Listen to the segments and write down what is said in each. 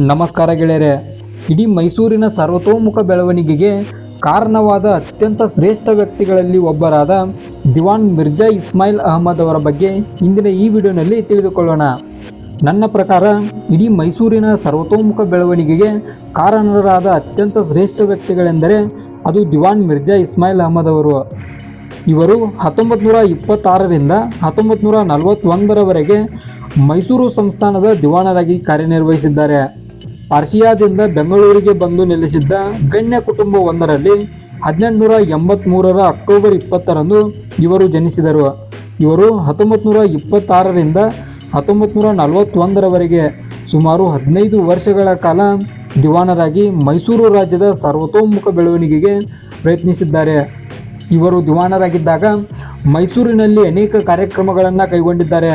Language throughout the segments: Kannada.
ನಮಸ್ಕಾರ ಗೆಳೆಯರೆ, ಇಡೀ ಮೈಸೂರಿನ ಸರ್ವತೋಮುಖ ಬೆಳವಣಿಗೆಗೆ ಕಾರಣವಾದ ಅತ್ಯಂತ ಶ್ರೇಷ್ಠ ವ್ಯಕ್ತಿಗಳಲ್ಲಿ ಒಬ್ಬರಾದ ದಿವಾನ್ ಮಿರ್ಜಾ ಇಸ್ಮಾಯಿಲ್ ಅಹಮದ್ ಅವರ ಬಗ್ಗೆ ಇಂದಿನ ಈ ವಿಡಿಯೋನಲ್ಲಿ ತಿಳಿದುಕೊಳ್ಳೋಣ. ನನ್ನ ಪ್ರಕಾರ, ಇಡೀ ಮೈಸೂರಿನ ಸರ್ವತೋಮುಖ ಬೆಳವಣಿಗೆಗೆ ಕಾರಣರಾದ ಅತ್ಯಂತ ಶ್ರೇಷ್ಠ ವ್ಯಕ್ತಿಗಳೆಂದರೆ ಅದು ದಿವಾನ್ ಮಿರ್ಜಾ ಇಸ್ಮಾಯಿಲ್ ಅಹಮದ್ ಅವರು. ಇವರು ಹತ್ತೊಂಬತ್ತು ನೂರ ಇಪ್ಪತ್ತಾರರಿಂದ ಹತ್ತೊಂಬತ್ತು ನೂರ ನಲವತ್ತೊಂದರವರೆಗೆ ಮೈಸೂರು ಸಂಸ್ಥಾನದ ದಿವಾನರಾಗಿ ಕಾರ್ಯನಿರ್ವಹಿಸಿದ್ದಾರೆ. ಪಾರ್ಷಿಯಾದಿಂದ ಬೆಂಗಳೂರಿಗೆ ಬಂದು ನೆಲೆಸಿದ್ದ ಗಣ್ಯ ಕುಟುಂಬವೊಂದರಲ್ಲಿ ಹದಿನೆಂಟುನೂರ ಎಂಬತ್ತ್ಮೂರರ ಅಕ್ಟೋಬರ್ ಇಪ್ಪತ್ತರಂದು ಇವರು ಜನಿಸಿದರು. ಇವರು ಹತ್ತೊಂಬತ್ತು ನೂರ ಇಪ್ಪತ್ತಾರರಿಂದ ಹತ್ತೊಂಬತ್ತು ನೂರ ನಲವತ್ತೊಂದರವರೆಗೆ ಸುಮಾರು ಹದಿನೈದು ವರ್ಷಗಳ ಕಾಲ ದಿವಾನರಾಗಿ ಮೈಸೂರು ರಾಜ್ಯದ ಸರ್ವತೋಮುಖ ಬೆಳವಣಿಗೆಗೆ ಪ್ರಯತ್ನಿಸಿದ್ದಾರೆ. ಇವರು ದಿವಾನರಾಗಿದ್ದಾಗ ಮೈಸೂರಿನಲ್ಲಿ ಅನೇಕ ಕಾರ್ಯಕ್ರಮಗಳನ್ನು ಕೈಗೊಂಡಿದ್ದಾರೆ.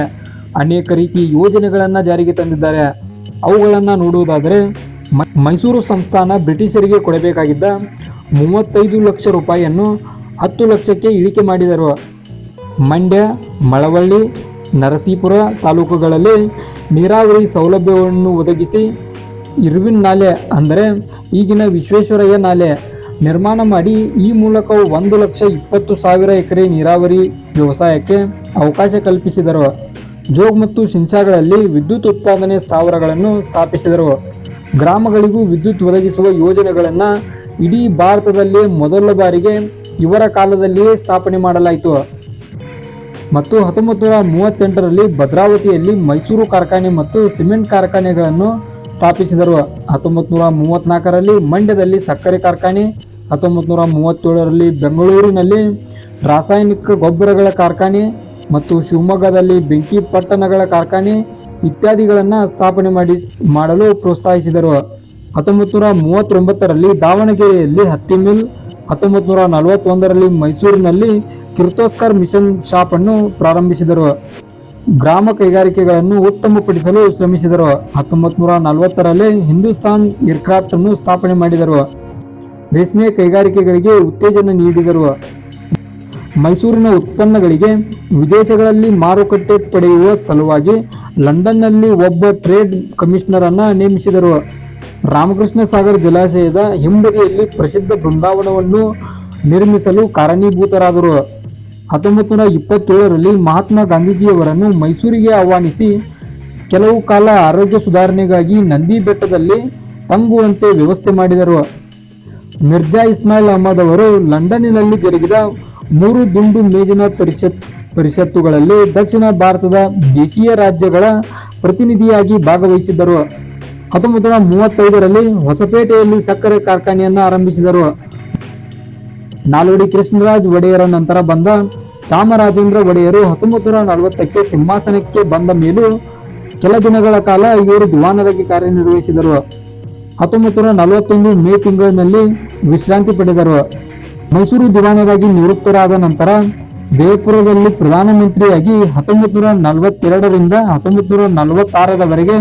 ಅನೇಕ ರೀತಿ ಯೋಜನೆಗಳನ್ನು ಜಾರಿಗೆ ತಂದಿದ್ದಾರೆ. ಅವುಗಳನ್ನು ನೋಡುವುದಾದರೆ ಮೈಸೂರು ಸಂಸ್ಥಾನ ಬ್ರಿಟಿಷರಿಗೆ ಕೊಡಬೇಕಾಗಿದ್ದ ಮೂವತ್ತೈದು ಲಕ್ಷ ರೂಪಾಯಿಯನ್ನು ಹತ್ತು ಲಕ್ಷಕ್ಕೆ ಇಳಿಕೆ ಮಾಡಿದರು. ಮಂಡ್ಯ, ಮಳವಳ್ಳಿ, ನರಸೀಪುರ ತಾಲೂಕುಗಳಲ್ಲಿ ನೀರಾವರಿ ಸೌಲಭ್ಯವನ್ನು ಒದಗಿಸಿ ಇರ್ವಿನ್ ನಾಲೆ ಅಂದರೆ ಈಗಿನ ವಿಶ್ವೇಶ್ವರಯ್ಯ ನಾಲೆ ನಿರ್ಮಾಣ ಮಾಡಿ ಈ ಮೂಲಕ ಒಂದು ಲಕ್ಷ ಇಪ್ಪತ್ತು ಸಾವಿರ ಎಕರೆ ನೀರಾವರಿ ವ್ಯವಸಾಯಕ್ಕೆ ಅವಕಾಶ ಕಲ್ಪಿಸಿದರು. ಜೋಗ್ ಮತ್ತು ಶಿಂಚಾಗಳಲ್ಲಿ ವಿದ್ಯುತ್ ಉತ್ಪಾದನೆ ಸ್ಥಾವರಗಳನ್ನು ಸ್ಥಾಪಿಸಿದರು. ಗ್ರಾಮಗಳಿಗೂ ವಿದ್ಯುತ್ ಒದಗಿಸುವ ಯೋಜನೆಗಳನ್ನು ಇಡೀ ಭಾರತದಲ್ಲಿ ಮೊದಲ ಬಾರಿಗೆ ಇವರ ಕಾಲದಲ್ಲಿಯೇ ಸ್ಥಾಪನೆ ಮಾಡಲಾಯಿತು. ಮತ್ತು ಹತ್ತೊಂಬತ್ತು ನೂರ ಮೂವತ್ತೆಂಟರಲ್ಲಿ ಭದ್ರಾವತಿಯಲ್ಲಿ ಮೈಸೂರು ಕಾರ್ಖಾನೆ ಮತ್ತು ಸಿಮೆಂಟ್ ಕಾರ್ಖಾನೆಗಳನ್ನು ಸ್ಥಾಪಿಸಿದರು. ಹತ್ತೊಂಬತ್ತು ನೂರ ಮೂವತ್ತ್ನಾಲ್ಕರಲ್ಲಿ ಮಂಡ್ಯದಲ್ಲಿ ಸಕ್ಕರೆ ಕಾರ್ಖಾನೆ ಹತ್ತೊಂಬತ್ತು ನೂರ ಮೂವತ್ತೇಳರಲ್ಲಿ ಬೆಂಗಳೂರಿನಲ್ಲಿ ರಾಸಾಯನಿಕ ಗೊಬ್ಬರಗಳ ಕಾರ್ಖಾನೆ ಮತ್ತು ಶಿವಮೊಗ್ಗದಲ್ಲಿ ಬೆಂಕಿ ಪಟ್ಟಣಗಳ ಕಾರ್ಖಾನೆ ಇತ್ಯಾದಿಗಳನ್ನು ಸ್ಥಾಪನೆ ಮಾಡಿ, ಮಾಡಲು ಪ್ರೋತ್ಸಾಹಿಸಿದರು. ಹತ್ತೊಂಬತ್ತು ನೂರ ಮೂವತ್ತೊಂಬತ್ತರಲ್ಲಿ ದಾವಣಗೆರೆಯಲ್ಲಿ ಹತ್ತಿ ಮಿಲ್ ಹತ್ತೊಂಬತ್ತು ನೂರ ನಲವತ್ತೊಂದರಲ್ಲಿ ಮೈಸೂರಿನಲ್ಲಿ ಕಿರ್ತೋಸ್ಕರ್ ಮಿಷನ್ ಶಾಪ್ ಅನ್ನು ಪ್ರಾರಂಭಿಸಿದರು. ಗ್ರಾಮ ಕೈಗಾರಿಕೆಗಳನ್ನು ಉತ್ತಮಪಡಿಸಲು ಶ್ರಮಿಸಿದರು. ಹತ್ತೊಂಬತ್ತು ನೂರ ನಲವತ್ತರಲ್ಲಿ ಹಿಂದೂಸ್ತಾನ್ ಏರ್ಕ್ರಾಫ್ಟ್ ಅನ್ನು ಸ್ಥಾಪನೆ ಮಾಡಿದರು. ರೇಷ್ಮೆ ಕೈಗಾರಿಕೆಗಳಿಗೆ ಉತ್ತೇಜನ ನೀಡಿದರು. ಮೈಸೂರಿನ ಉತ್ಪನ್ನಗಳಿಗೆ ವಿದೇಶಗಳಲ್ಲಿ ಮಾರುಕಟ್ಟೆ ಪಡೆಯುವ ಸಲುವಾಗಿ ಲಂಡನ್ನಲ್ಲಿ ಒಬ್ಬ ಟ್ರೇಡ್ ಕಮಿಷನರ್ ಅನ್ನ ನೇಮಿಸಿದರು. ರಾಮಕೃಷ್ಣ ಸಾಗರ್ ಜಲಾಶಯದ ಹಿಂಬದಿಯಲ್ಲಿ ಪ್ರಸಿದ್ಧ ಬೃಂದಾವನವನ್ನು ನಿರ್ಮಿಸಲು ಕಾರಣೀಭೂತರಾದರು. ಹತ್ತೊಂಬತ್ತು ನೂರ ಇಪ್ಪತ್ತೇಳರಲ್ಲಿ ಮಹಾತ್ಮ ಗಾಂಧೀಜಿಯವರನ್ನು ಮೈಸೂರಿಗೆ ಆಹ್ವಾನಿಸಿ ಕೆಲವು ಕಾಲ ಆರೋಗ್ಯ ಸುಧಾರಣೆಗಾಗಿ ನಂದಿ ಬೆಟ್ಟದಲ್ಲಿ ತಂಗುವಂತೆ ವ್ಯವಸ್ಥೆ ಮಾಡಿದರು. ಮಿರ್ಜಾ ಇಸ್ಮಾಯಿಲ್ ಅಹಮದ್ ಅವರು ಲಂಡನ್ನಿನಲ್ಲಿ ಜರುಗಿದ ಮೂರು ದುಂಡು ಮೇಜಿನ ಪರಿಷತ್ ಪರಿಷತ್ತುಗಳಲ್ಲಿ ದಕ್ಷಿಣ ಭಾರತದ ದೇಶೀಯ ರಾಜ್ಯಗಳ ಪ್ರತಿನಿಧಿಯಾಗಿ ಭಾಗವಹಿಸಿದ್ದರು. ಹತ್ತೊಂಬತ್ತು ನೂರ ಮೂವತ್ತೈದರಲ್ಲಿ ಹೊಸಪೇಟೆಯಲ್ಲಿ ಸಕ್ಕರೆ ಕಾರ್ಖಾನೆಯನ್ನು ಆರಂಭಿಸಿದರು. ನಾಲ್ವಡಿ ಕೃಷ್ಣರಾಜ್ ಒಡೆಯರ ನಂತರ ಬಂದ ಚಾಮರಾಜೇಂದ್ರ ಒಡೆಯರು ಹತ್ತೊಂಬತ್ತು ನೂರ ನಲವತ್ತಕ್ಕೆ ಸಿಂಹಾಸನಕ್ಕೆ ಬಂದ ಮೇಲೂ ಕೆಲ ದಿನಗಳ ಕಾಲ ಇವರು ದಿವಾನರಾಗಿ ಕಾರ್ಯನಿರ್ವಹಿಸಿದರು. ಹತ್ತೊಂಬತ್ತು ನೂರ ನಲವತ್ತೊಂದು ಮೇ ತಿಂಗಳಿನಲ್ಲಿ ವಿಶ್ರಾಂತಿ ಪಡೆದರು. ಮೈಸೂರು ದಿವಾನರಾಗಿ ನಿವೃತ್ತರಾದ ನಂತರ ಜಯಪುರದಲ್ಲಿ ಪ್ರಧಾನಮಂತ್ರಿಯಾಗಿ ಹತ್ತೊಂಬತ್ತು ನೂರ ನಲವತ್ತೆರಡರಿಂದ ಹತ್ತೊಂಬತ್ತು ನೂರ ನಲವತ್ತಾರರವರೆಗೆ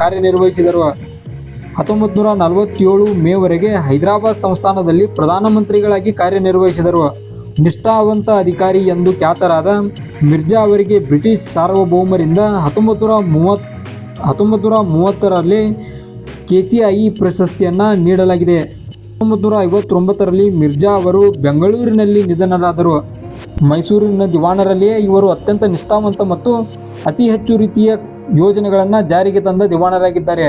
ಕಾರ್ಯನಿರ್ವಹಿಸಿದರು. ಹತ್ತೊಂಬತ್ತು ನೂರ ನಲವತ್ತೇಳು ಮೇವರೆಗೆ ಹೈದರಾಬಾದ್ ಸಂಸ್ಥಾನದಲ್ಲಿ ಪ್ರಧಾನಮಂತ್ರಿಗಳಾಗಿ ಕಾರ್ಯನಿರ್ವಹಿಸಿದರು. ನಿಷ್ಠಾವಂತ ಅಧಿಕಾರಿ ಎಂದು ಖ್ಯಾತರಾದ ಮಿರ್ಜಾ ಅವರಿಗೆ ಬ್ರಿಟಿಷ್ ಸಾರ್ವಭೌಮರಿಂದ ಹತ್ತೊಂಬತ್ತು ನೂರ ಮೂವತ್ ಹತ್ತೊಂಬತ್ತು ನೂರ ಮೂವತ್ತರಲ್ಲಿ ಕೆ ಸಿ ಐ ಪ್ರಶಸ್ತಿಯನ್ನು ನೀಡಲಾಗಿದೆ. ಹತ್ತೊಂಬತ್ತು ಐವತ್ತೊಂಬತ್ತರಲ್ಲಿ ಮಿರ್ಜಾ ಅವರು ಬೆಂಗಳೂರಿನಲ್ಲಿ ನಿಧನರಾದರು. ಮೈಸೂರಿನ ದಿವಾನರಲ್ಲಿಯೇ ಇವರು ಅತ್ಯಂತ ನಿಷ್ಠಾವಂತ ಮತ್ತು ಅತಿ ಹೆಚ್ಚು ರೀತಿಯ ಯೋಜನೆಗಳನ್ನು ಜಾರಿಗೆ ತಂದ ದಿವಾನರಾಗಿದ್ದಾರೆ.